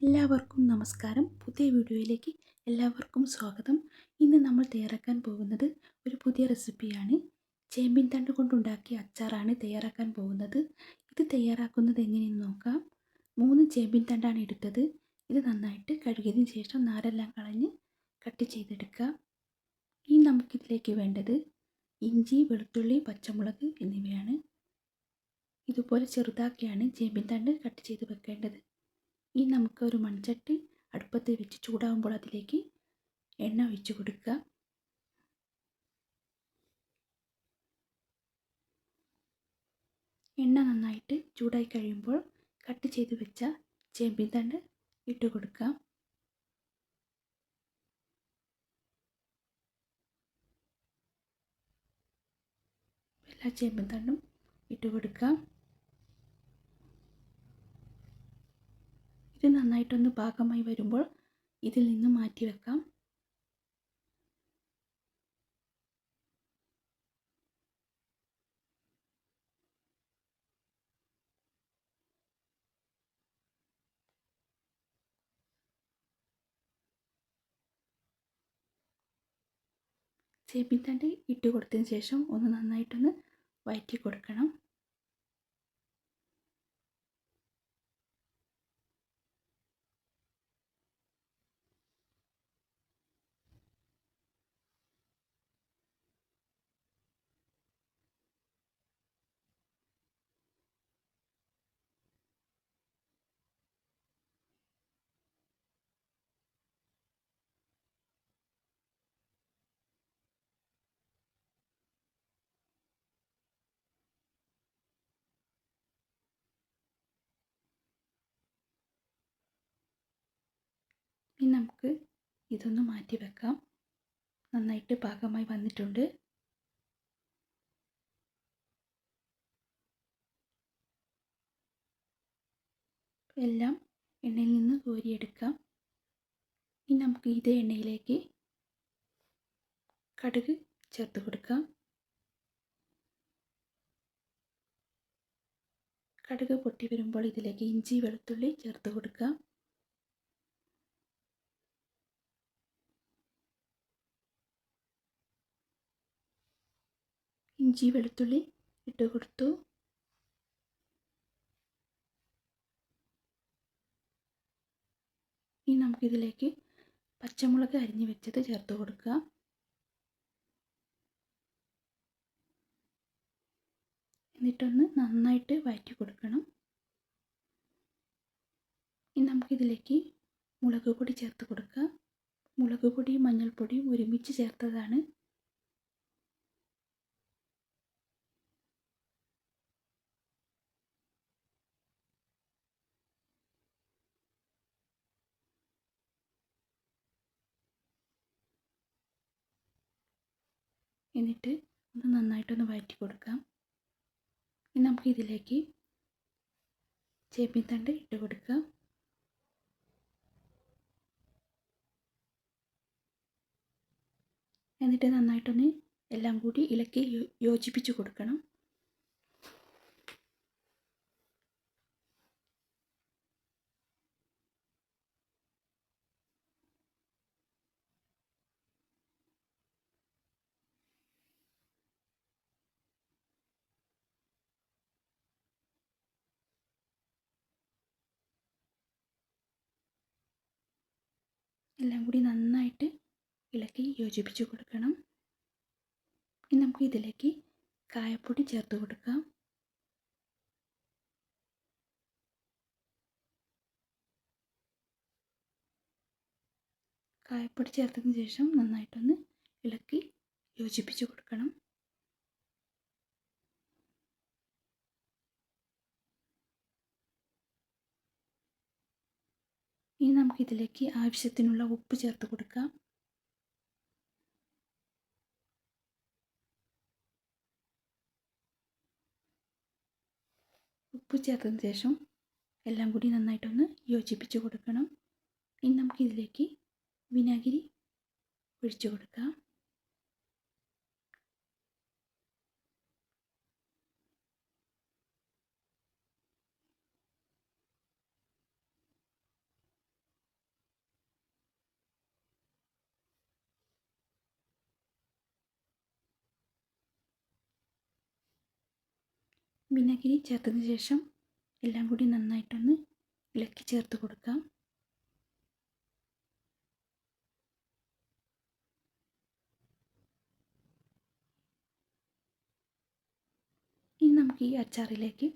എല്ലാവർക്കും നമസ്കാരം. പുതിയ വീഡിയോയിലേക്ക് എല്ലാവർക്കും സ്വാഗതം. ഇന്ന് നമ്മൾ തയ്യാറാക്കാൻ പോകുന്നത് ഒരു പുതിയ റെസിപ്പിയാണ്. ചേമ്പിൻ തണ്ട് കൊണ്ടുണ്ടാക്കിയ അച്ചാറാണ് തയ്യാറാക്കാൻ പോകുന്നത്. ഇത് തയ്യാറാക്കുന്നത് എങ്ങനെയെന്ന് നോക്കാം. മൂന്ന് ചേമ്പിൻ തണ്ടാണ് എടുത്തത്. ഇത് നന്നായിട്ട് കഴുകിയതിന് ശേഷം നാരെല്ലാം കളഞ്ഞ് കട്ട് ചെയ്തെടുക്കുക ഇനി നമുക്കിതിലേക്ക് വേണ്ടത് ഇഞ്ചി വെളുത്തുള്ളി പച്ചമുളക് എന്നിവയാണ്. ഇതുപോലെ ചെറുതാക്കിയാണ് ചേമ്പിൻ തണ്ട് കട്ട് ചെയ്ത് വെക്കേണ്ടത്. ഇനി നമുക്ക് ഒരു മൺചട്ടി അടുപ്പത്ത് വെച്ച് ചൂടാകുമ്പോൾ അതിലേക്ക് എണ്ണ ഒഴിച്ചു കൊടുക്കുക. എണ്ണ നന്നായിട്ട് ചൂടായി കഴിയുമ്പോൾ കട്ട് ചെയ്ത് വെച്ച ചേമ്പിൻ തണ്ട് ഇട്ട് കൊടുക്കാം എല്ലാ ചേമ്പിൻ തണ്ടും ഇട്ട് കൊടുക്കാം ഇത് നന്നായിട്ടൊന്ന് പാകമായി വരുമ്പോൾ ഇതിൽ നിന്ന് മാറ്റി വെക്കാം. ചേപ്പിത്തണ്ട് ഇട്ട് കൊടുത്തതിന് ശേഷം ഒന്ന് നന്നായിട്ടൊന്ന് വയറ്റി കൊടുക്കണം. ഇനി നമുക്ക് ഇതൊന്ന് മാറ്റി വെക്കാം. നന്നായിട്ട് പാകമായി വന്നിട്ടുണ്ട്. എല്ലാം എണ്ണയിൽ നിന്ന് കോരിയെടുക്കാം. ഇനി നമുക്ക് ഇതേ എണ്ണയിലേക്ക് കടുക് ചേർത്ത് കൊടുക്കാം. കടുക് പൊട്ടി വരുമ്പോൾ ഇതിലേക്ക് ഇഞ്ചി വെളുത്തുള്ളി ചേർത്ത് കൊടുക്കാം. ഇഞ്ചി വെളുത്തുള്ളി ഇട്ട് കൊടുത്തു. ഇനി നമുക്കിതിലേക്ക് പച്ചമുളക് അരിഞ്ഞ് വെച്ചത് ചേർത്ത് കൊടുക്കുക. എന്നിട്ടൊന്ന് നന്നായിട്ട് വഴറ്റി കൊടുക്കണം. ഇനി നമുക്കിതിലേക്ക് മുളക് പൊടി ചേർത്ത് കൊടുക്കുക. മുളക് പൊടിയും മഞ്ഞൾപ്പൊടിയും ഒരുമിച്ച് ചേർത്തതാണ് എന്നിട്ട് ഒന്ന് നന്നായിട്ടൊന്ന് വഴറ്റി കൊടുക്കാം. ഇനി നമുക്ക് ഇതിലേക്ക് ചേപ്പിൻ തണ്ട് ഇട്ട് കൊടുക്കാം. എന്നിട്ട് നന്നായിട്ടൊന്ന് എല്ലാം കൂടി ഇളക്കി യോജിപ്പിച്ച് കൊടുക്കണം. എല്ലാം കൂടി നന്നായിട്ട് ഇളക്കി യോജിപ്പിച്ച് കൊടുക്കണം. ഇനി നമുക്ക് ഇതിലേക്ക് കായപ്പൊടി ചേർത്ത് കൊടുക്കാം. കായപ്പൊടി ചേർത്തതിന് ശേഷം നന്നായിട്ടൊന്ന് ഇളക്കി യോജിപ്പിച്ച് കൊടുക്കണം. ഇനി നമുക്ക് ഇതിലേക്ക് ആവശ്യത്തിനുള്ള ഉപ്പ് ചേർത്ത് കൊടുക്കാം. ഉപ്പ് ചേർത്തതിന് ശേഷം എല്ലാം കൂടി നന്നായിട്ടൊന്ന് യോജിപ്പിച്ച് കൊടുക്കണം. ഇനി നമുക്കിതിലേക്ക് വിനാഗിരി ഒഴിച്ചു കൊടുക്കാം. വിനാഗിരി ചേർത്തതിന് ശേഷം എല്ലാം കൂടി നന്നായിട്ടൊന്ന് ഇളക്കി ചേർത്ത് കൊടുക്കാം. ഇനി നമുക്ക് ഈ അച്ചാറിലേക്ക്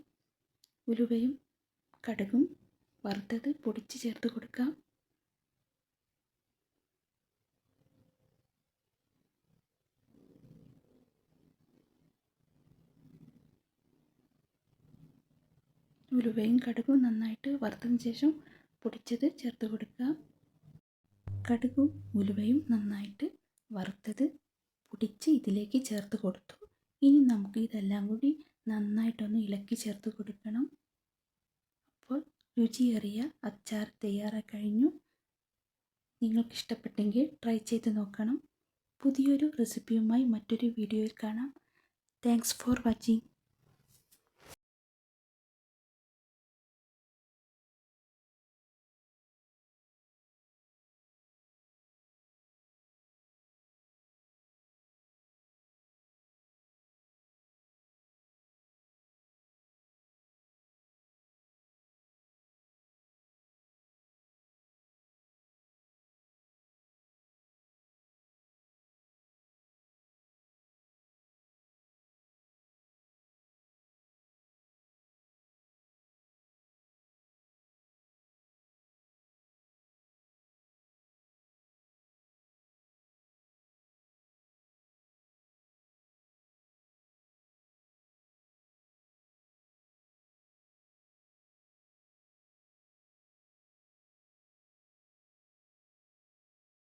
ഉലുവയും കടുകും വറുത്തത് പൊടിച്ച് ചേർത്ത് കൊടുക്കാം. ഉലുവയും കടുകും നന്നായിട്ട് വറുത്തതിന് ശേഷം പൊടിച്ചത് ചേർത്ത് കൊടുക്കുക. കടുകും ഉലുവയും നന്നായിട്ട് വറുത്തത് പൊടിച്ച് ഇതിലേക്ക് ചേർത്ത് കൊടുത്തു. ഇനി നമുക്ക് ഇതെല്ലാം കൂടി നന്നായിട്ടൊന്ന് ഇളക്കി ചേർത്ത് കൊടുക്കണം. അപ്പോൾ രുചിയേറിയ അച്ചാർ തയ്യാറായി കഴിഞ്ഞു നിങ്ങൾക്ക് ഇഷ്ടപ്പെട്ടെങ്കിൽ ട്രൈ ചെയ്ത് നോക്കണം. പുതിയൊരു റെസിപ്പിയുമായി മറ്റൊരു വീഡിയോയിൽ കാണാം. Thanks for watching